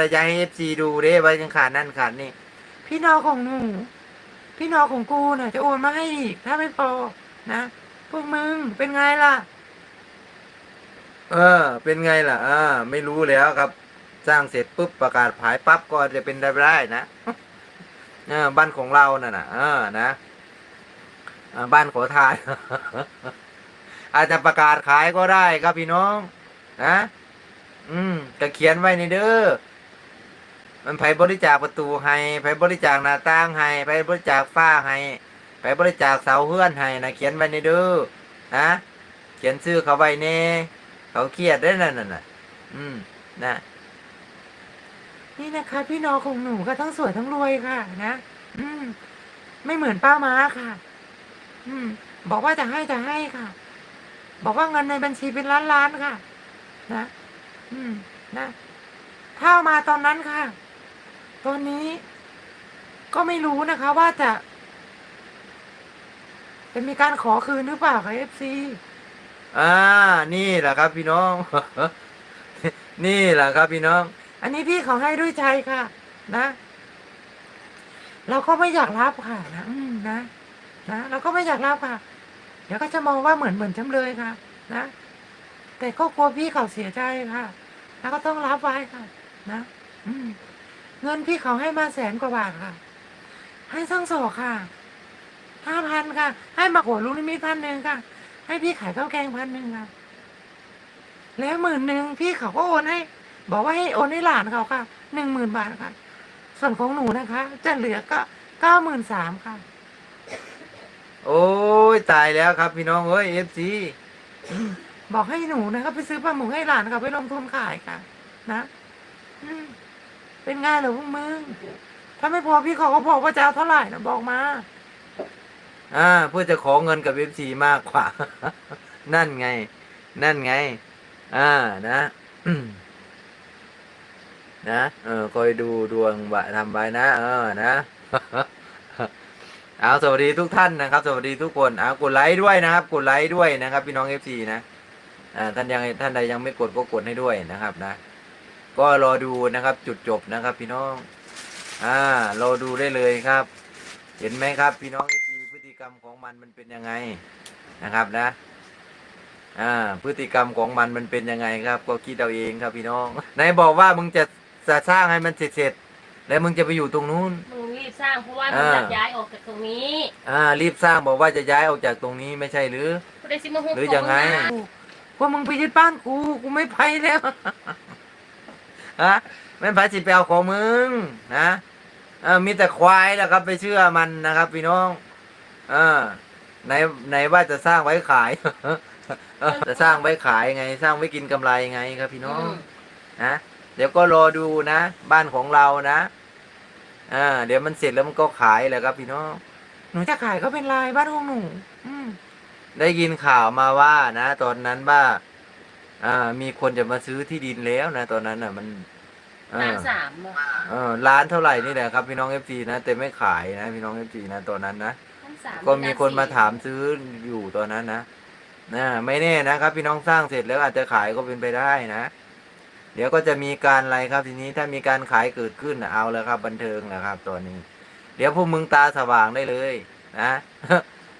ระยะให้เอฟซีดูเด้ว่ายังขาดนั่นขาดนี่พี่น้องของหนูพี่น้องของกูน่ะ จะโอนมาให้อีกถ้าไม่พอนะพวกมึงเป็นไงล่ะ เออ เป็นไงล่ะอ่าไม่รู้แล้วครับ สร้างเสร็จปุ๊บประกาศขายปั๊บก็จะเป็นได้ได้นะเออบ้านของเราน่ะนะเออนะอ่าบ้านขอทาน อาจจะประกาศขายก็ได้ครับพี่น้อง นะ อืมจะเขียนไว้ในเด้อ มันไผบริจาคประตูให้ไผบริจาคหน้าต่างให้ไผบริจาคฝ้าให้ไผบริจาคเสาเฮือนให้นะเขียนไว้ในเด้อนะเขียนชื่อเขาไว้เน่เขาเครียดได้นั่นน่ะ อืมนะนี่นะคะพี่น้องของหนูก็ทั้งสวยทั้งรวยค่ะ นะอืม ไม่เหมือนป้าม้าค่ะ อืม บอกว่าจะให้จะให้ค่ะ บอกว่าเงินในบัญชีเป็นล้านล้านค่ะ นะ อืม นะ ถ้ามาตอนนั้นค่ะ ตอนนี้ ก็ไม่รู้นะคะว่าจะ จะมีการขอคืนหรือเปล่าค่ะเอฟซีอ่า นี่แหละครับพี่น้อง นี่แหละครับพี่น้อง อันนี้พี่เขาให้ด้วยใจค่ะ นะ เราก็ไม่อยากรับค่ะนะอืมนะนะเราก็ไม่อยากรับค่ะ เดี๋ยวก็จะมองว่าเหมือนเหมือนจำเลยค่ะ นะ แต่ก็กลัวพี่เขาเสียใจค่ะ แล้วก็ต้องรับไว้ค่ะ นะ อืม เงินพี่เขาให้มาแสนกว่าบาทค่ะ ให้ทั้งสองค่ะห้าพันค่ะ ให้มาหัวลูกนิมิตพันหนึ่งค่ะ ให้พี่ขายข้าวแกงพันหนึ่งค่ะ แล้วหมื่นหนึ่งพี่เขาก็โอนให้ บอกว่าให้โอนให้หลานเขาค่ะหนึ่งหมื่นบาทค่ะ ส่วนของหนูนะคะ จะเหลือก็เก้าหมื่นสามค่ะ โอ้ยตายแล้วครับ พี่น้องเอ้ยเอฟซีบอกให้หนูนะครับไปซื้อปลาหมึกให้หลานเขาไปลงทุนขายค่ะ นะอืม เป็นไงเหรอพวกมึง ถ้าไม่พอพี่เขาก็บอกว่าจะเอาเท่าไหร่นะบอกมา อ่า เพื่อจะขอเงินกับเอฟซีมากกว่า นั่นไง นั่นไง อ่านะนะเออคอยดูดวงบะทำไปนะ เออนะเอาสวัสดีทุกท่านนะครับ สวัสดีทุกคนเอากดไลค์ด้วยนะครับ กดไลค์ด้วยนะครับ พี่น้องเอฟซีนะอ่าท่านยังท่านใดยังไม่กดก็กดให้ด้วยนะครับนะ ก็รอดูนะครับจุดจบนะครับ พี่น้อง อ่ารอดูได้เลยครับ เห็นไหมครับ พี่น้องเอฟซีพฤติกรรมของมันมันเป็นยังไงนะครับนะ อ่า พฤติกรรมของมันมันเป็นยังไงครับ ก็คิดเอาเองครับพี่น้องไหนบอกว่ามึงจะจะสร้างให้มันเสร็จเสร็จๆแล้วมึงจะไปอยู่ตรงนู้น มึงรีบสร้างเพราะว่ามึงอ่าอยากย้ายออกจากตรงนี้ อ่า รีบสร้างบอกว่าจะย้ายออกจากตรงนี้ไม่ใช่หรือกูได้ซิมาหุบหรือยังไงขนะพวกมึงไปยึดบ้านกูกูไม่ไปแล้ว ฮะแม่นพายสิไปเอาของมึงนะเออมีแต่ควายแหละครับ ไปเชื่อมันนะครับพี่น้อง เออไหนไหนว่าจะสร้างไว้ขาย เออจะสร้างไว้ขายไง สร้างไว้กินกำไรไงครับพี่น้องนะเดี๋ยวก็รอดูนะบ้านของเรานะอ่าเดี๋ยวมันเสร็จแล้วมันก็ขายแหละครับพี่น้องหนูจะขายก็เป็นลายบ้านของหนูอืมได้ยินข่าวมาว่านะ ตอนนั้นว่า อ่า มีคนจะมาซื้อที่ดินแล้วนะ ตอนนั้นอะ มันอ่าล้านสามอะเออล้านเท่าไหร่นี่แหละครับ พี่น้องเอฟซีนะแต่ไม่ขายนะ พี่น้องเอฟซีนะตอนนั้นนะล้านสามก็มีคนมาล้สี่ถามซื้ออยู่ตอนนั้นนะนะไม่แน่นะครับ พี่น้องสร้างเสร็จแล้วอาจจะขายก็เป็นไปได้นะ เดี๋ยวก็จะมีการอะไรครับทีนี้ถ้ามีการขายเกิดขึ้นน่ะเอาแล้วครับ บันเทิงนะครับตอนนี้ เดี๋ยวพวกมึงตาสว่างได้เลยนะ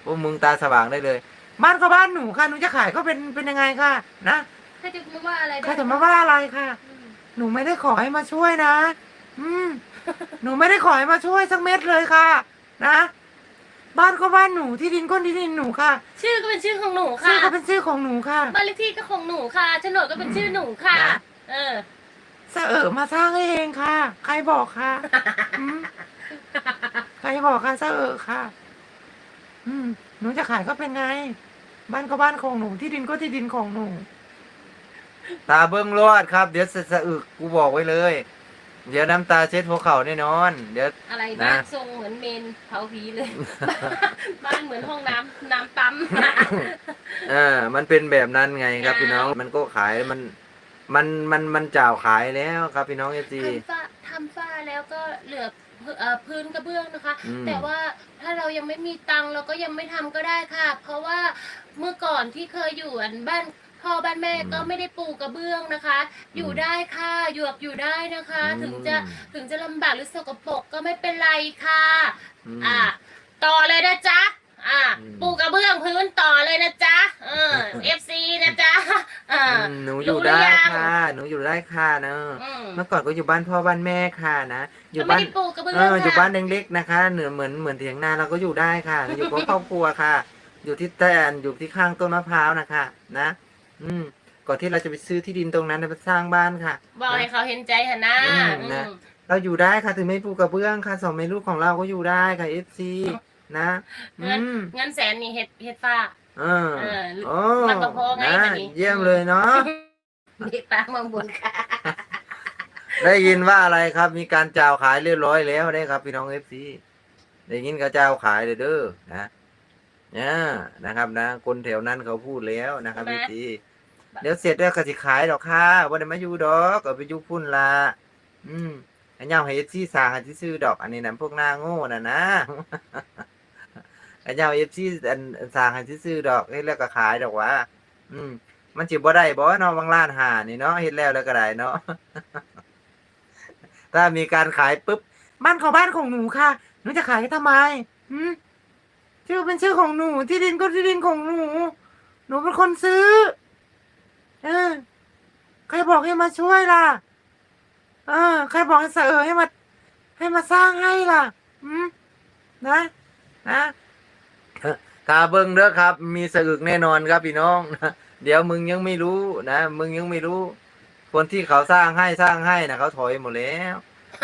พวกมึงตาสว่างได้เลย บ้านก็บ้านหนูค่ะหนูจะขายก็เป็นเป็นยังไงค่ะนะ ใครจะมาว่าอะไรได้ใครจะมาว่าอะไรค่ะ อืมหนูไม่ได้ขอให้มาช่วยนะ อืม หนูไม่ได้ขอให้มาช่วยสักเม็ดเลยค่ะ นะ บ้านก็บ้านหนูที่ดินก็ที่ดินหนูค่ะชื่อก็เป็นชื่อของหนูชื่ค่ะอก็เป็นชื่อของหนูค่ะ บ้านเลขที่ก็ของหนูค่ะโฉนดก็เป็นชื่อหนูค่ะ นะ เออ เสออมาสร้างให้เองค่ะ ใครบอกค่ะอืมใครบอกค่ะเสออค่ะ อืม หนูจะขายก็เป็นไง บ้านก็บ้านของหนูที่ดินก็ที่ดินของหนู ตาเบิ้งรอดครับ เดี๋ยวสะอึกกูบอกไว้เลย เดี๋ยวน้ำตาเช็ดหัวเข่าแน่นอน เดี๋ยว อะไรนะ บ้านทรงเหมือนเมนเผาผีเลย บ้านเหมือนห้องน้ำน้ำปั๊ม อ่ามันเป็นแบบนั้นไงครับจ้าพี่น้อง มันก็ขายมันมันมันมันจ่าวขายแล้วครับพี่น้องเอซี ทำฝ้าทำฝ้าแล้วก็เหลือเอ่อพื้นกระเบื้องนะคะ อืม แต่ว่าถ้าเรายังไม่มีตังค์เราก็ยังไม่ทำก็ได้ค่ะ เพราะว่าเมื่อก่อนที่เคยอยู่อันบ้าน พ่อบ้านแม่อืมก็ไม่ได้ปูกระเบื้องนะคะ อยู่อืมได้ค่ะหยวกอยู่ได้นะคะอืมถึงจะถึงจะลำบากหรือสกปรกก็ไม่เป็นไรค่ะมอ่า ต่อเลยนะจ๊ะอ่าอืมปูกระเบื้องพื้นต่อเลยนะจ๊ะเออ FC นะจ๊ะอ่าอืมหนูอยู่ได้ค่ะหนูอยู่ได้ค่ะเนอะอืมเมื่อก่อนก็อยู่บ้านพ่อบ้านแม่ค่ะนะอยู่ก็ไม่บ้านได้ปูกระเบื้องเอออยู่ค่ะบ้านเล็กๆนะคะเหนือเหมือนเหมือนเถียงนาเราก็อยู่ได้ค่ะ อยู่กับครอบครัวค่ะ อยู่ที่แตนอยู่ที่ข้างต้นมะพร้าวนะคะ นะ อืมก่อนที่เราจะไปซื้อที่ดินตรงนั้นไปสร้างบ้านค่ะ บอกให้เขาเห็นใจหนนะอืมนะ อืมเราอยู่ได้ค่ะถึงไม่ปูกระเบื้องค่ะสองเมลูกของเราก็อยู่ได้ค่ะเอฟซีนะอืมเงินแสนนี่เฮ็ดเฮ็ดฟ้า เออเออโอ้มันก็พอไงนะแบบนี้ เยี่ยมเลยเนาะเด็กตามเมืองบนค่ะ ได้ยินว่าอะไรครับ มีการจ่าวขายเรียบร้อยแล้วได้ครับพี่น้องเอฟซีได้ยินเขาจ่าวขายเลยเด้อนะเนี่ยนะครับนะ คนแถวนั้นเขาพูดแล้วนะครับใช่เอไหม ฟซี เดี๋ยวเสร็จแล้วก็สิขายดอกค่ะว่าได้มาอยู่ดอกก็ไปอยู่พุ่นละอืมอันยาวให้เอฟซีสร้างให้ซื้อดอก อันนี้นะพวกหน้าโง่น่ะนะอันยาวเอฟซีอันสร้างให้ซื้อดอกเฮ็ดแล้วก็ขายดอกว่า อืม มันจิบ่ได้บ่เนาะบางร้านหานี่เนาะเฮ็ดแล้วแล้วก็ได้เนาะถ้ามีการขายปุ๊บบ้านของบ้านของหนูค่ะหนูจะขายทำไมหืมชื่อเป็นชื่อของหนู ที่ดินก็ที่ดินของหนู หนูเป็นคนซื้อ เออใครบอกให้มาช่วยล่ะ เออใครบอกให้เสอให้มา ให้มาสร้างให้ล่ะหืมนะนะถ้าเบิ่งเด้อครับ มีสะอึกแน่นอนครับพี่น้องนะเดี๋ยวมึงยังไม่รู้นะ มึงยังไม่รู้ คนที่เขาสร้างให้สร้างให้นะเขาถอยหมดแล้ว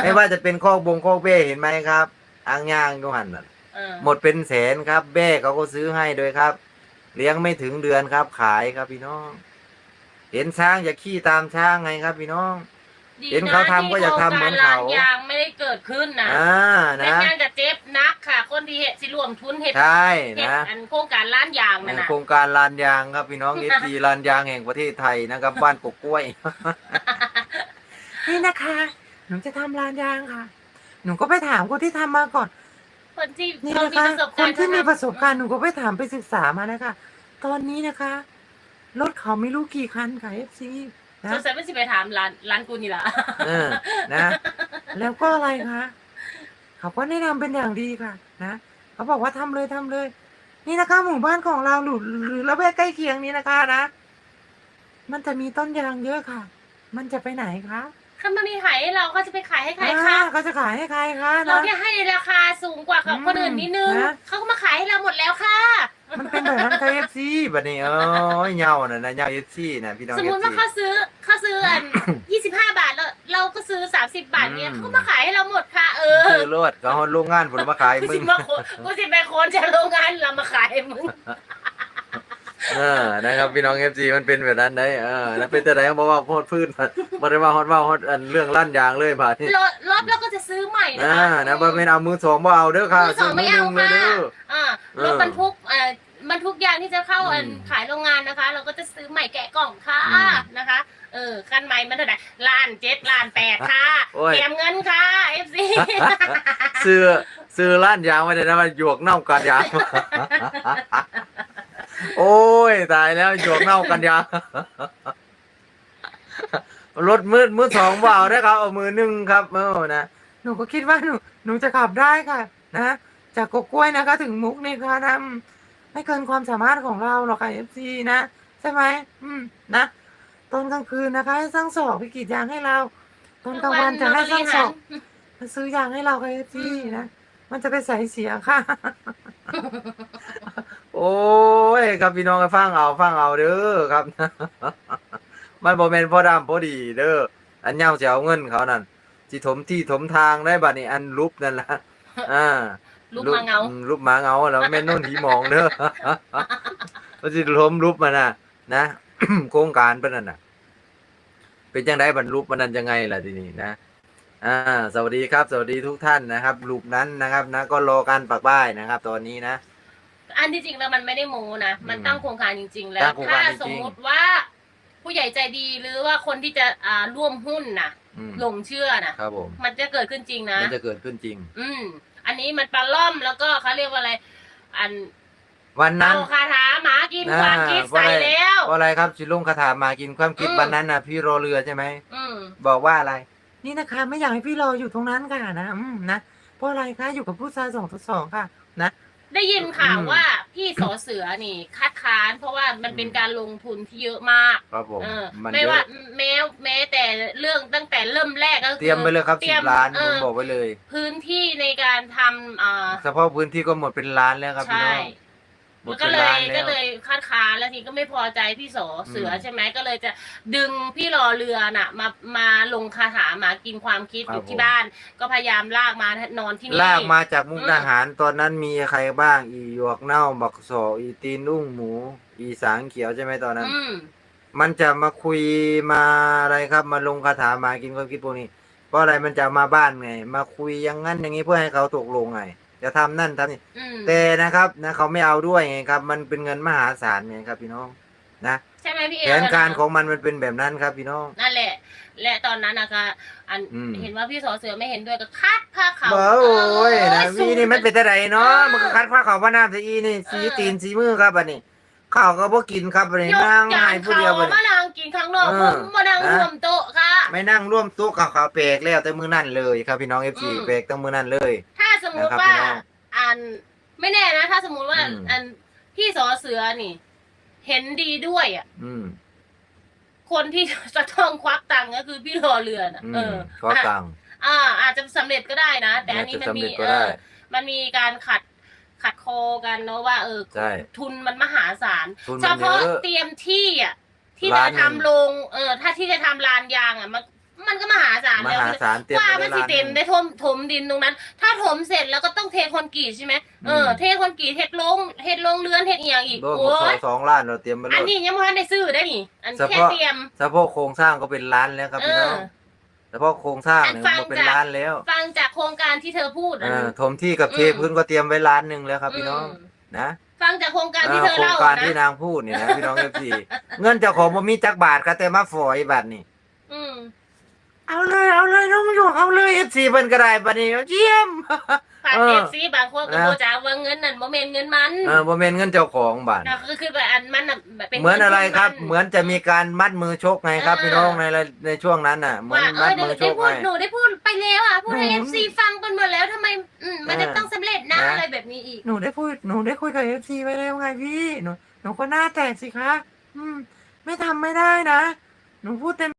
ไม่ว่าจะเป็นคอกบงคอกเบ้เห็นไหมครับอ่างย่างก็หันน่ะเออหมดเป็นแสนครับ แบ้เขาก็ซื้อให้โดยครับ เลี้ยงไม่ถึงเดือนครับขายครับพี่น้อง เห็นช้างอย่าขี้ตามช้างไงครับ พี่น้อง ดีเห็นเขาทำก็อยากทำเหมือนเขาที่โครงการลานยางไม่ได้เกิดขึ้นนะอ่าเป็นนะงานกับเจ็บนักค่ะ คนที่เฮ็ดสิรวมทุนเฮ็ดใช่เฮ็ดนะอันโครงการล้านยางนั่นน่ะโครงการลานยางครับพี่น้องเอฟีลานยางแห่งประเทศไทยนะครับ บ้านกกกล้วย นี่นะคะ หนูจะทำลานยางค่ะ หนูก็ไปถามคนที่ทำมาก่อน คนที่นี่เขานะมีคะประสบคการนณ์ที่มีประสบการณ์หนูก็ไปถามไปศึกษามานะคะ ตอนนี้นะคะ รถเขาไม่รู้กี่คันค่ะเอฟซีนะสงสัยไม่สิไปถามร้านร้านกูนี่ล่ะเออนะ แล้วก็อะไรคะเขาก็แนะนำเป็นอย่างดีค่ะ นะเขาบอกว่าทำเลยทำเลย นี่นะคะ หมู่บ้านของเราหรือหรือละแวกใกล้เคียงนี้นะคะนะมันจะมีต้นยางเยอะค่ะ มันจะไปไหนคะถ้ามันมีขายให้เราก็จะไปขายให้ใครอ่าคะเขาจะขายให้ใครคะเรานะแค่ให้ในราคาสูงกว่าของคนอื่นนิดนึงนะเขาก็มาขายให้เราหมดแล้วค่ะ มันเป็นแบบนั้นค่ะเอฟซีแบบนี้เอ้ยเหงาน่ะนะเหงาเอฟซีนะพี่น้องสมเอมฟติว่าซี เขาซื้อเขาซื้ออัน25บาทแล้ว เราก็ซื้อ30บาทเนี่ยอืม เขาก็มาขายให้เราหมดค่ะ เออคือรถเขาโรงงานผลมาขายกูมึสิงมาโคนกูสิไปโคนจากโรงงานเรามาขายให้มึงเออนะครับพี่น้องเอฟซีมันเป็นแบบนั้นได้เออแล้วเป็นแต่ไหนบอกว่าโพดพื้นบ่ได้ว่าฮอดว่าฮอดอันเรื่องลั่นยางเลยผ่าที่รถรถเราก็จะซื้อใหม่นะอ่าคะนะบ่เป็นเอามือสองบ่เอาเด้อค่ะมือสองไม่เอาซื้มืหนึ่งเลยค่ะเด้อ อ่าเออรถบรรทุกเอ่อบรรทุกยางที่จะเข้าอันอืมขายโรงงานนะคะ เราก็จะซื้อใหม่แกะกล่องค่ะอืมนะคะ เออคันใหม่มันเท่าไหร่ล้านเจ็ดล้านแปดค่ะโอ้ย เตรียมเงินค่ะเอฟซีซื้อซื้อร้านยางไว้ได้นะมันหยวกเน่ากันยาง โอ้ยตายแล้วหยวกเน่ากันยางรถมืดมือสองบ่เอาได้ครับเอามือหนึ่งครับเออนะหนูก็คิดว่าหนูหนูจะขับได้ค่ะ นะจากกกล้วยนะคะ ถึงมุกนี่ค่ะนะอืม ไม่เกินความสามารถของเราหรอกค่ะเอฟซีนะ ใช่ไหมอืมนะตอนกลางคืนนะคะให้สร้างศอกไปกรีดยางให้เรา ตอนกลางวันจะให้สร้างศอกมาซื้อยางให้เราค่ะเอฟซีนะมันจะไปใส่เสียค่ะ โอ้ยครับพี่น้องก็ฟังเอาฟังเอาเด้อครับ มันบ่แม่นพอดำพอดีเด้ออันเหย้าสิเอาเงินเขานั่นสิถมที่ถมทางได้บัดนี้อันรูปนั่นละอ่า ลูกมาเงาอืรูปหมาเงาแล้วแม่นโน่นหีหมองเด้อว่าสิล้มรูปมันน่ะ นะโครงการเป็นนั่นน่ะ เป็นจังไดบรรลุปมันนั้นยังไงล่ะทีนี้นะอ่า สวัสดีครับ สวัสดีทุกท่านนะครับรูปนั้นนะครับนะก็รอการปักป้ายนะครับ ตอนนี้นะอันที่จริงแล้วมันไม่ได้โมนะมันอืมตั้งโครงการจริง ๆ แล้ตั้วงโครงถ้าการจริงๆสมมุติว่าผู้ใหญ่ใจดีหรือว่าคนที่จะอ่าร่วมหุ้นน่ะอืมหลงเชื่อน่ะครับผมมันจะเกิดขึ้นจริงนะ มันจะเกิดขึ้นจริง อืม อันนี้มันปลาล่อมแล้วก็เขาเรียกว่าอะไร อันวันนั้น เอาคาถาหมากินความคิดเพราะใส่อะไรแล้วเพราะอะไรครับสิลุงคาถามากินความคิดอืม วันนั้นน่ะพี่รอเรือใช่ไหม อืม บอกว่าอะไร นี่นะคะ ไม่อยากให้พี่รออยู่ตรงนั้นค่ะนะ อืมนะ เพราะอะไรคะอยู่กับผู้ชายสองต่อสองค่ะ นะ ได้ยินข่าวอืมว่าพี่สอเสือนี่คัดค้านเพราะว่ามันเป็นการลงทุนที่เยอะมากครับผมเออมันไม่เยว่าอะแม้แม้แต่เรื่องตั้งแต่เริ่มแรกก็คือเตรียมไปเลยครับตสิยบมล้านเอผมอบอกไว้เลย พื้นที่ในการทำอ่าเฉพาะพื้นที่ก็หมดเป็นล้านแล้วครับพี่ใช่ น้องห มดก็เป็นเลล้ายนก็แล้วเลยคัดค้านแล้วทีก็ไม่พอใจพี่สอเสืออมใช่ไหมก็เลยจะดึงพี่รอเรือน่ะ มามาลงคาถาหมากินความคิดครับอยู่ที่ผมบ้าน ก็พยายามลากมานอนที่นี่ลากมาจากมุกอืมดาหารตอนนั้นมีใครบ้าง อีหยวกเน่าบักสออีตีนนุ่งหมู อีสางเขียวใช่ไหมตอนนั้นอืมมันจะมาคุยมาอะไรครับ มาลงคาถามากินความคิดพวกนี้เพราะอะไรมันจะมาบ้านไง มาคุยอย่างนั้นอย่างนี้เพื่อให้เขาตกลงไง จะทำนั่นทำนี่อืมแต่นะครับนะเขาไม่เอาด้วยไงครับ มันเป็นเงินมหาศาลไงครับ พี่น้องนะใช่ไหมพี่เอแผนการของมันมันเป็นแบบนั้นครับ พี่น้อง นั่นแหละ และตอนนั้นนะคะอันอืม เห็นว่าพี่สอเสือไม่เห็นด้วยก็คัดผ้าขาวบ้าโอ้ยนะสูวีงนี่มันเป็นอะไรเนาะเออมันก็คัดผ้าขาวผ้าน้ำสีอีนี่สีเออ ตีนสีมือครับอันนี้ข้าวก็บ่กินครับอันนี้ยกนั่งจาหานยผู้เขาเดียวบัดมานี้นั่งกินข้างนอกเอผอมมานั่งนะรวมโต๊ะค่ะ ไม่นั่งร่วมโต๊ะกับข้าวเปรกแล้วแต่มือนั่นเลยครับพี่น้องเอฟซีอืมเปรกตั้งมือนั่นเลยถ้า สมมุตินะครับว่าพี่น้องอันไม่แน่นะ ถ้าสมมุติว่า อืม อันพี่สอเสือนี่ เห็นดีด้วยอะ อืมคนที่ จะต้องควักตังค์ก็คือพี่รอเรือน่ะอืมเออก็ตังค์อ่า อาจจะสำเร็จก็ได้นะ แต่อันนี้อาจจะมันมีสำเร็จก็เอได้ อมันมีการขัดขัดคอกันเนาะว่า เออ ใช่ ทุนมันมหาศาลทุนเฉมันเยพาะอะเตรียมที่อะที่ล้าจะนหนึ่ง ทำโรงเออ ถ้าที่จะทำลานยางอะ มัน มันก็มหาศาลมแล้วหาศาลเต็มว่าไปมันด้สิล้านเต็มได้ถมถมดินตรงนั้น ถ้าถมเสร็จแล้วก็ต้องเทคอนกรีตใช่ไหมเอออืมเทคอนกรีตเฮ็ดลงเฮ็ดลงเรือนเฮ็ดอีหยังอีกโดนโอ้สอยงสองล้านเราเตรียมไปเลอันยนี้ยังไม่ทันได้ซื้อได้นี่อันเฉแค่พาะเตรียมเฉพาะโครงสร้างก็เป็นล้านแล้วครับเอพี่น้อองเฉพาะโครงสร้างอันเนี่ยฟังมันเป็นจากล้านแล้ว ฟังจากโครงการที่เธอพูดเออันอนี้ถมที่กับเทอืมพื้นก็เตรียมไว้ล้านหนึ่งแล้วครับพี่น้องมนะฟังจากโครงการที่เอเธออโครงเล่าการที่นะนางพูดนี่นะพี่น้องเอฟซีเงินเจ้าของบ่มีจักบาทก็แต่มาฝอยบาทนี่อืม เอาเลยเอาเลยน้องหยกเอาเลยเอฟซีเพิ่นก็ได้บัดนี้เยี่ยม ผ่านเออเอฟซีบางคนก็นะโมจากว่าเงินนั่นโมเมนเงินมันเออบ่แม่นเงินเจ้าของบาทนะคือคือแบบอันมันน่ะแบบเป็นเหมือนอะไรครับงินทุนเหมือนจะมีการมัดมือชกไงครับเออพี่น้องในในช่วงนั้นน่ะ เหมือนว่าเอมัอดเดี๋มืยวอชได้กพูดไงหนูได้พูดไปแล้วอะพูดให้หนูเอฟซีฟังกันหมดแล้วทำไมอืมมันจะเออต้องสำเร็จนะนะ อะไรแบบนี้อีก หนูได้พูดหนูได้คุยกับเอฟซีไว้แล้วไงพี่หนูหนูก็หน้าแตกสิคะอืม ไม่ทำไม่ได้นะ หนูพูดเต็ม